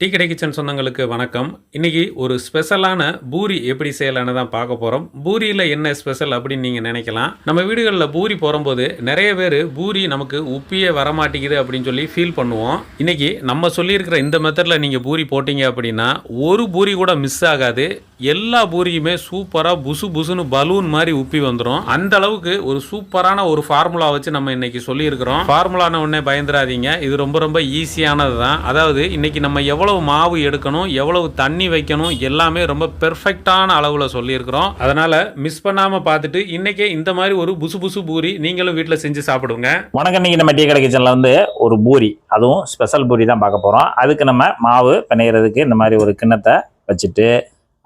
Tea கடை kitchen சொந்தங்களுக்கு வணக்கம். இன்றைக்கி ஒரு ஸ்பெஷலான பூரி எப்படி செய்யலான்னு தான் பார்க்க போகிறோம் பூரியில் என்ன ஸ்பெஷல் அப்படின்னு நீங்கள் நினைக்கலாம். நம்ம வீடுகளில் பூரி போடும்போது நிறைய பேர் பூரி நமக்கு உப்பியே வரமாட்டேங்குது அப்படின்னு சொல்லி ஃபீல் பண்ணுவோம். இன்றைக்கி நம்ம சொல்லியிருக்கிற இந்த மெத்தடில் நீங்கள் பூரி போட்டிங்க அப்படின்னா ஒரு பூரி கூட மிஸ் ஆகாது. எல்லா பூரியுமே சூப்பராக புசு புசுன்னு பலூன் மாதிரி உப்பி வந்துடும் அந்த அளவுக்கு ஒரு சூப்பரான ஒரு ஃபார்முலா வச்சு நம்ம இன்னைக்கு சொல்லியிருக்கிறோம். ஃபார்முலான உடனே பயந்துடாதீங்க இது ரொம்ப ரொம்ப ஈஸியானது தான். அதாவது இன்னைக்கு நம்ம எவ்வளவு மாவு எடுக்கணும் எவ்வளவு தண்ணி வைக்கணும் எல்லாமே ரொம்ப பெர்ஃபெக்டான அளவில் சொல்லியிருக்கிறோம். அதனால மிஸ் பண்ணாமல் பார்த்துட்டு இன்னைக்கே இந்த மாதிரி ஒரு புசு புசு பூரி நீங்களும் வீட்டில் செஞ்சு சாப்பிடுங்க. வணக்கம். இன்னைக்கு நம்ம டீ கடை கிச்சனில் வந்து ஒரு பூரி அதுவும் ஸ்பெஷல் பூரி தான் பார்க்க போகிறோம் அதுக்கு நம்ம மாவு பிணையிறதுக்கு இந்த மாதிரி ஒரு கிண்ணத்தை வச்சுட்டு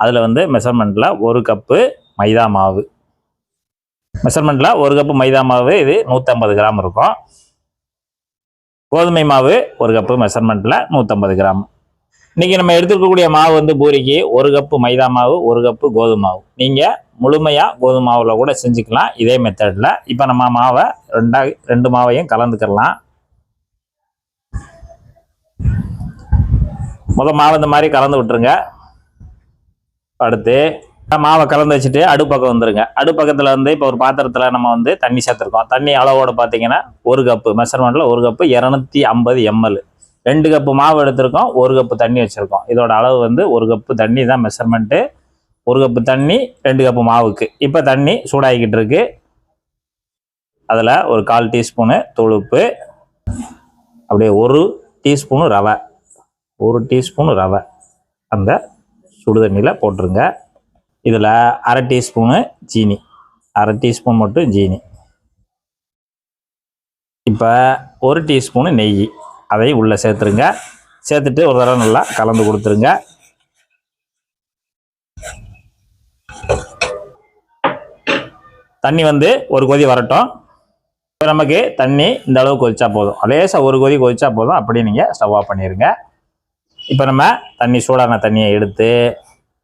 அதில் வந்து மெஷர்மெண்ட்டில் ஒரு கப்பு மைதா மாவு. மெஷர்மெண்ட்டில் ஒரு கப்பு மைதா மாவு இது நூற்றம்பது கிராம் இருக்கும். கோதுமை மாவு ஒரு கப்பு மெஷர்மெண்ட்டில் நூற்றம்பது கிராம். இன்றைக்கி நம்ம எடுத்துருக்கக்கூடிய மாவு வந்து பூரிக்கு ஒரு கப்பு மைதா மாவு ஒரு கப்பு கோதுமை மாவு. நீங்கள் முழுமையாக கோதுமை மாவில் கூட செஞ்சுக்கலாம். இதே மெத்தடில் இப்போ நம்ம மாவை ரெண்டா ரெண்டு மாவையும் கலந்துக்கிடலாம் முதல் மாவு இந்த மாதிரி கலந்து விட்டுருங்க. அடுத்து மாவை கலந்து வச்சுட்டு அடுப்பக்கம் வந்துருங்க. அடுப்பக்கத்தில் வந்து இப்போ ஒரு பாத்திரத்தில் நம்ம வந்து தண்ணி சேர்த்துருக்கோம். தண்ணி அளவோடு பார்த்தீங்கன்னா ஒரு கப்பு மெஷர்மெண்ட்டில் ஒரு கப்பு இரநூத்தி ஐம்பது எம்எல் ரெண்டு கப்பு மாவு எடுத்திருக்கோம் ஒரு கப்பு தண்ணி வச்சுருக்கோம். இதோட அளவு வந்து ஒரு கப்பு தண்ணி தான் மெஷர்மெண்ட்டு ஒரு கப்பு தண்ணி ரெண்டு கப்பு மாவுக்கு. இப்போ தண்ணி சூடாகிக்கிட்டு இருக்கு. அதில் ஒரு கால் டீஸ்பூனு துளுப்பு அப்படியே ஒரு டீஸ்பூனு ரவை. ஒரு டீஸ்பூனு ரவை. அந்த சுடு தண்ணியில் போட்டுருங்க. இதில் அரை டீஸ்பூனு சீனி. அரை டீஸ்பூன் மட்டும் சீனி. இப்போ ஒரு டீஸ்பூனு நெய். அதை உள்ளே சேர்த்துருங்க. சேர்த்துட்டு ஒரு தடவை நல்லா கலந்து கொடுத்துருங்க. தண்ணி வந்து ஒரு கொதி வரட்டும். இப்போ நமக்கு தண்ணி இந்த அளவு கொதிச்சா போதும். லேசாக ஒரு கொதி கொதிச்சா போதும். அப்படியே நீங்கள் ஸ்டவ் ஆஃப் பண்ணிடுங்க இப்போ நம்ம தண்ணி சூடான தண்ணியை எடுத்து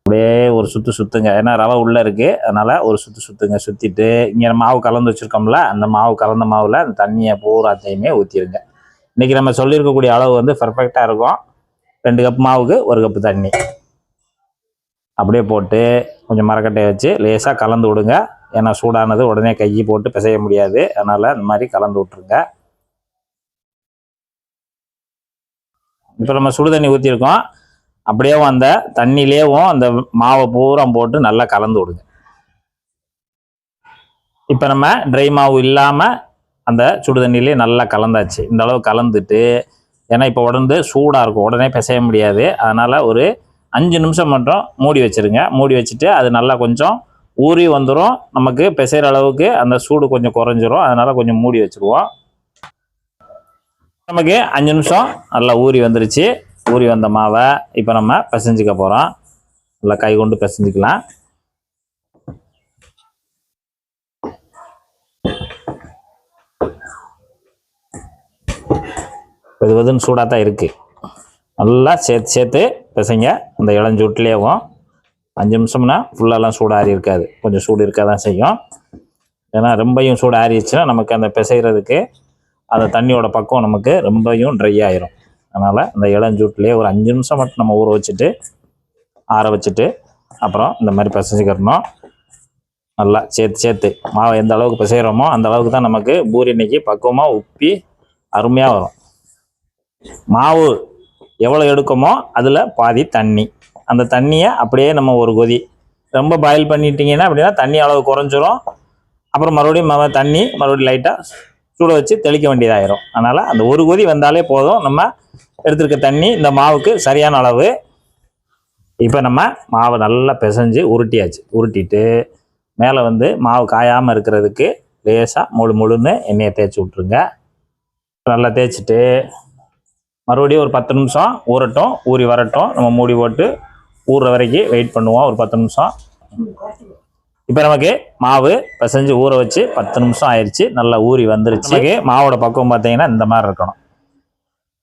அப்படியே ஒரு சுற்று சுற்றுங்க ஏன்னா ரவை உள்ளே இருக்குது அதனால் ஒரு சுற்று சுற்றுங்க சுற்றிட்டு இங்கே மாவு கலந்து வச்சுருக்கோம்ல அந்த மாவு கலந்த மாவில் அந்த தண்ணியை பூராத்தையுமே ஊற்றிடுங்க இன்றைக்கி நம்ம சொல்லியிருக்கக்கூடிய அளவு வந்து பர்ஃபெக்டாக இருக்கும். ரெண்டு கப் மாவுக்கு ஒரு கப்பு தண்ணி. அப்படியே போட்டு கொஞ்சம் மரக்கட்டையை வச்சு லேசாக கலந்து விடுங்க. ஏன்னா சூடானது உடனே கையை போட்டு பிசைய முடியாது. அதனால் இந்த மாதிரி கலந்து விட்ருங்க இப்போ நம்ம சுடு தண்ணி ஊற்றிருக்கோம் அப்படியே அந்த தண்ணியிலேயும் அந்த மாவை பூரா போட்டு நல்லா கலந்து விடுங்க. இப்போ நம்ம ட்ரை மாவு இல்லாமல் அந்த சுடு தண்ணியிலே நல்லா கலந்தாச்சு. இந்த அளவு கலந்துட்டு ஏன்னா இப்போ உடனே சூடாக இருக்கும். உடனே பிசைய முடியாது. அதனால் ஒரு அஞ்சு நிமிஷம் மட்டும் மூடி வச்சிருங்க. மூடி வச்சுட்டு அது நல்லா கொஞ்சம் ஊறி வந்துடும் நமக்கு பிசைகிற அளவுக்கு அந்த சூடு கொஞ்சம் குறைஞ்சிரும். அதனால் கொஞ்சம் மூடி வச்சுருவோம். நமக்கு அஞ்சு நிமிஷம் நல்லா ஊறி வந்துருச்சு. ஊறி வந்த மாவை இப்போ நம்ம பிசைஞ்சிக்க போகிறோம் நல்லா கை கொண்டு பிசைஞ்சிக்கலாம். வெது வெதுன்னு சூடாக தான் இருக்குது நல்லா சேர்த்து சேர்த்து பிசைங்க. அந்த இளஞ்சூட்லேயும் அஞ்சு நிமிஷம்னா ஃபுல்லாலாம் சூடு ஆறி இருக்காது. கொஞ்சம் சூடு இருக்க தான் செய்யும். ஏன்னா ரொம்பையும் சூடு ஆறிடுச்சுன்னா நமக்கு அந்த பிசைகிறதுக்கு அந்த தண்ணியோட பக்கம் நமக்கு ரொம்பையும் ட்ரை ஆயிரும். அதனால் இந்த இளஞ்சூட்லேயே ஒரு அஞ்சு நிமிஷம் மட்டும் நம்ம ஊற வச்சுட்டு ஆற வச்சுட்டு அப்புறம் இந்த மாதிரி பிசைஞ்சிக்கிறணும். நல்லா சேர்த்து சேர்த்து. மாவை எந்த அளவுக்கு பிசைகிறோமோ அந்த அளவுக்கு தான் நமக்கு பூரி இன்னைக்கு பக்குவமாக உப்பி அருமையாக வரும். மாவு எவ்வளோ எடுக்கமோ அதில் பாதி தண்ணி. அந்த தண்ணியை அப்படியே நம்ம ஒரு கொதி ரொம்ப பாயில் பண்ணிட்டீங்கன்னா அப்படின்னா தண்ணி அளவு குறைஞ்சிரும். அப்புறம் மறுபடியும் ம தண்ணி மறுபடியும் லைட்டாக சூட வச்சு தெளிக்க வேண்டியதாயிரும். அதனால் அந்த ஒரு கொதி வந்தாலே போதும். நம்ம எடுத்துருக்க தண்ணி இந்த மாவுக்கு சரியான அளவு. இப்போ நம்ம மாவை நல்லா பிசைஞ்சு உருட்டியாச்சு. உருட்டிட்டு மேலே வந்து மாவு காயாமல் இருக்கிறதுக்கு லேசாக முழு முழுன்னு எண்ணெயை தேய்ச்சி விட்ருங்க நல்லா தேய்ச்சிட்டு மறுபடியும் ஒரு பத்து நிமிஷம் ஊறட்டும். ஊறி வரட்டும். நம்ம மூடி போட்டு ஊறுற வரைக்கும் வெயிட் பண்ணுவோம். ஒரு பத்து நிமிஷம். இப்போ நமக்கு மாவு பிசைஞ்சு ஊற வச்சு பத்து நிமிஷம் ஆயிடுச்சு நல்லா ஊறி வந்துருச்சு. நமக்கு மாவோட பக்குவம் பார்த்தீங்கன்னா இந்த மாதிரி இருக்கணும்.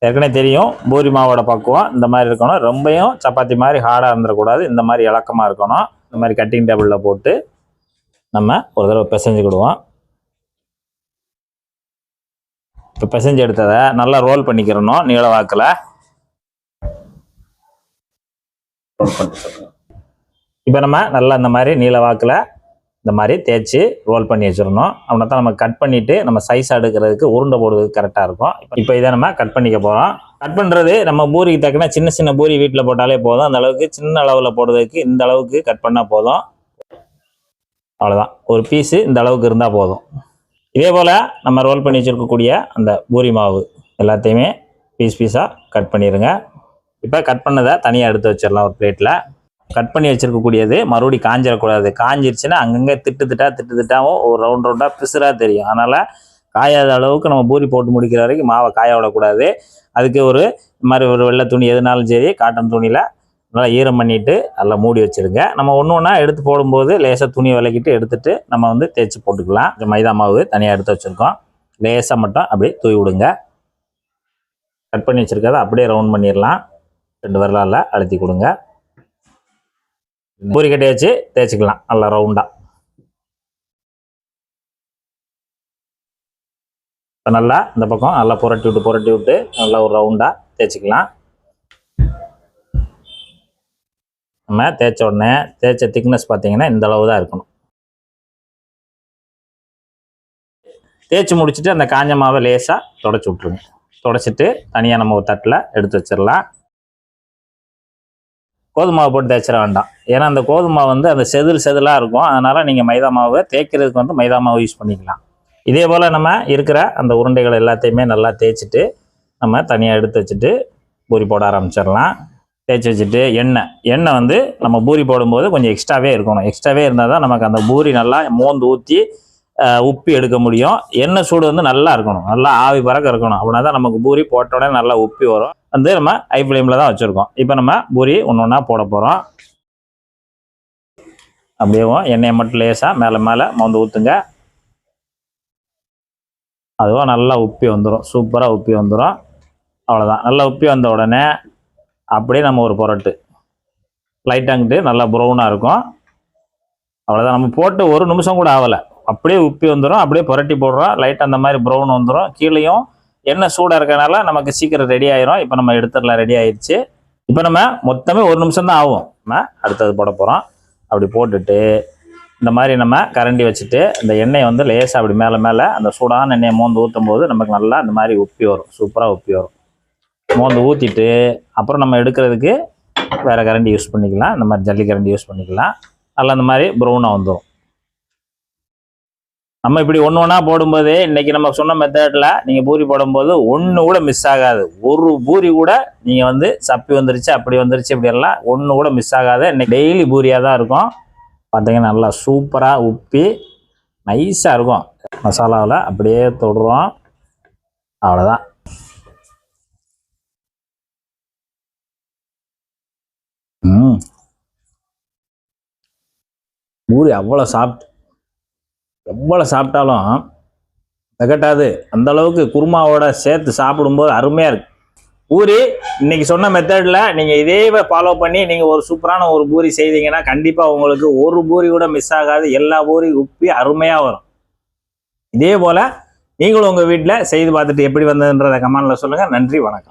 ஏற்கனவே தெரியும் பூரி மாவோட பக்குவம் இந்த மாதிரி இருக்கணும். ரொம்பையும் சப்பாத்தி மாதிரி ஹார்டாக இருந்துடக்கூடாது இந்த மாதிரி இலக்கமாக இருக்கணும். இந்த மாதிரி கட்டிங் டேபிளில் போட்டு நம்ம ஒரு தடவை பிசைஞ்சுக்கிடுவோம். இப்போ பிசைஞ்சு எடுத்ததை நல்லா ரோல் பண்ணிக்கிறணும். நீளவாக்கில். ரோல் பண்ணி இப்போ நம்ம நல்லா இந்த மாதிரி நீல வாக்கில் இந்த மாதிரி தேய்ச்சி ரோல் பண்ணி வச்சிடணும். அப்படின்னா தான் நம்ம கட் பண்ணிவிட்டு நம்ம சைஸ் எடுக்கிறதுக்கு உருண்டை போடுறதுக்கு கரெக்டாக இருக்கும். இப்போ இதை நம்ம கட் பண்ணிக்க போகிறோம் கட் பண்ணுறது நம்ம பூரிக்கு தக்கன சின்ன சின்ன பூரி வீட்டில் போட்டாலே போதும். அந்த அளவுக்கு சின்ன அளவில் போடுறதுக்கு இந்த அளவுக்கு கட் பண்ணால் போதும். அவ்வளோதான் ஒரு பீஸு இந்த அளவுக்கு இருந்தால் போதும். இதே போல் நம்ம ரோல் பண்ணி வச்சுருக்கக்கூடிய அந்த பூரி மாவு எல்லாத்தையுமே பீஸ் பீஸாக கட் பண்ணிடுங்க இப்போ கட் பண்ணதை தனியாக எடுத்து வச்சிடலாம் ஒரு பிளேட்டில் கட் பண்ணி வச்சிருக்கக்கூடியது மறுபடியும் காஞ்சிடக்கூடாது. காஞ்சிருச்சுன்னா அங்கங்கே திட்டு திட்டா திட்டு திட்டாவும் ஒரு ரவுண்ட் ரவுண்டாக பிசுறாக தெரியும். அதனால் காயாத அளவுக்கு நம்ம பூரி போட்டு முடிக்கிற வரைக்கும் மாவை காய விடக்கூடாது. அதுக்கு ஒரு மாதிரி ஒரு வெள்ளை துணி எதுனாலும் சரி காட்டன் துணியில் நல்லா ஈரம் பண்ணிட்டு நல்லா மூடி வச்சிருங்க நம்ம ஒன்று ஒன்றா எடுத்து போடும்போது லேசாக துணியை விளக்கிட்டு எடுத்துட்டு நம்ம வந்து தேய்ச்சி போட்டுக்கலாம். கொஞ்சம் மைதா மாவு தனியாக எடுத்து வச்சுருக்கோம். லேசாக மட்டும் அப்படியே தூவி விடுங்க. கட் பண்ணி வச்சுருக்கதை அப்படியே ரவுண்ட் பண்ணிடலாம். ரெண்டு விரலால் அழுத்தி கொடுங்க. பூரி கட்டி வச்சு தேய்ச்சிக்கலாம். நல்லா ரவுண்டாக இப்போ நல்லா இந்த பக்கம் நல்லா புரட்டி விட்டு புரட்டி விட்டு நல்லா ஒரு ரவுண்டாக தேய்ச்சிக்கலாம். நம்ம தேய்ச்ச உடனே தேய்ச்ச திக்னஸ் பார்த்தீங்கன்னா இந்த அளவு தான் இருக்கணும். தேய்ச்சி முடிச்சுட்டு அந்த காஞ்ச மாவை லேசாக தொடச்சி விட்ருங்க தொடச்சிட்டு தனியாக நம்ம ஒரு தட்டில் எடுத்து வச்சிடலாம். கோதுமை மாவு போட்டு தேய்ச்சிட வேண்டாம். ஏன்னா அந்த கோதுமை வந்து அந்த செதில் செதிலாக இருக்கும். அதனால் நீங்கள் மைதா மாவை தேய்க்கிறதுக்கு வந்து மைதா மாவு யூஸ் பண்ணிக்கலாம். இதே போல் நம்ம இருக்கிற அந்த உருண்டைகள் எல்லாத்தையுமே நல்லா தேய்ச்சிட்டு நம்ம தனியாக எடுத்து வச்சுட்டு பூரி போட ஆரம்பிச்சிடலாம். தேய்ச்சி வச்சுட்டு எண்ணெய். எண்ணெய் வந்து நம்ம பூரி போடும்போது கொஞ்சம் எக்ஸ்ட்ராவே இருக்கணும். எக்ஸ்ட்ராவே இருந்தால் தான் நமக்கு அந்த பூரி நல்லா மோந்து ஊற்றி உப்பி எடுக்க முடியும். எண்ணெய் சூடு வந்து நல்லா இருக்கணும். நல்லா ஆவி பறக்க இருக்கணும். அப்படின்னா தான் நமக்கு பூரி போட்ட உடனே நல்லா உப்பி வரும். வந்து நம்ம ஐ ஃப்ளேமில் தான் வச்சுருக்கோம். இப்போ நம்ம பூரி ஒன்று ஒன்றா போட போகிறோம் அப்படியேவும் எண்ணெயை மட்டும் லேசாக மேலே மேலே மோந்து ஊற்றுங்க அதுவும் நல்லா உப்பி வந்துடும் சூப்பராக உப்பி வந்துடும் அவ்வளோதான் நல்லா உப்பி வந்த உடனே அப்படியே நம்ம ஒரு புரட்டு. லைட்டாங்கிட்டு நல்லா ப்ரௌனாக இருக்கும். அவ்வளோதான் நம்ம போட்டு ஒரு நிமிஷம் கூட ஆகலை அப்படியே உப்பி வந்துடும் அப்படியே புரட்டி போடுறோம் லைட் அந்த மாதிரி ப்ரௌன் வந்துடும் கீழேயும் எண்ணெய் சூடாக இருக்கனால நமக்கு சீக்கிரம் ரெடி ஆயிரும். இப்போ நம்ம எடுத்துடலாம் ரெடி ஆயிடுச்சு. இப்போ நம்ம மொத்தமே ஒரு நிமிஷம் தான் ஆகும். நம்ம அடுத்தது போட போகிறோம் அப்படி போட்டுட்டு இந்த மாதிரி நம்ம கரண்டி வச்சுட்டு இந்த எண்ணெய் வந்து லேசாக அப்படி மேலே மேலே அந்த சூடான எண்ணெயை மோந்து ஊற்றும் போது நமக்கு நல்லா இந்த மாதிரி உப்பி வரும். சூப்பராக உப்பி வரும். மோந்து ஊற்றிட்டு அப்புறம் நம்ம எடுக்கிறதுக்கு வேறு கரண்டி யூஸ் பண்ணிக்கலாம். இந்த மாதிரி ஜல்லி கரண்டி யூஸ் பண்ணிக்கலாம். நல்லா இந்த மாதிரி ப்ரௌனாக வந்துடும் நம்ம இப்படி ஒன்று ஒன்றா போடும்போது இன்றைக்கி நம்ம சொன்ன மெத்தடில் நீங்கள் பூரி போடும்போது ஒன்று கூட மிஸ் ஆகாது. ஒரு பூரி கூட நீங்கள் வந்து சப்பி வந்துருச்சு அப்படி வந்துருச்சு இப்படி எல்லாம் ஒன்று கூட மிஸ் ஆகாது. இன்னைக்கு டெய்லி பூரியாக தான் இருக்கும். பார்த்தீங்கன்னா நல்லா சூப்பராக உப்பி நைஸாக இருக்கும். மசாலாவில் அப்படியே தொடுறோம். அவ்வளோதான் ம். பூரி அவ்வளோ சாப்பிட்டு எவ்வளோ சாப்பிட்டாலும் திகட்டாது. அந்த அளவுக்கு குருமாவோட சேர்த்து சாப்பிடும்போது அருமையாக இருக்கு. பூரி இன்னைக்கு சொன்ன மெத்தடில் நீங்கள் இதே ஃபாலோ பண்ணி நீங்கள் ஒரு சூப்பரான ஒரு பூரி செய்தீங்கன்னா கண்டிப்பாக உங்களுக்கு ஒரு பூரி கூட மிஸ் ஆகாது. எல்லா பூரி உப்பி அருமையாக வரும். இதே போல் நீங்களும் உங்கள் வீட்டில் செய்து பார்த்துட்டு எப்படி வந்ததுன்றதை கமெண்டில் சொல்லுங்கள் நன்றி வணக்கம்.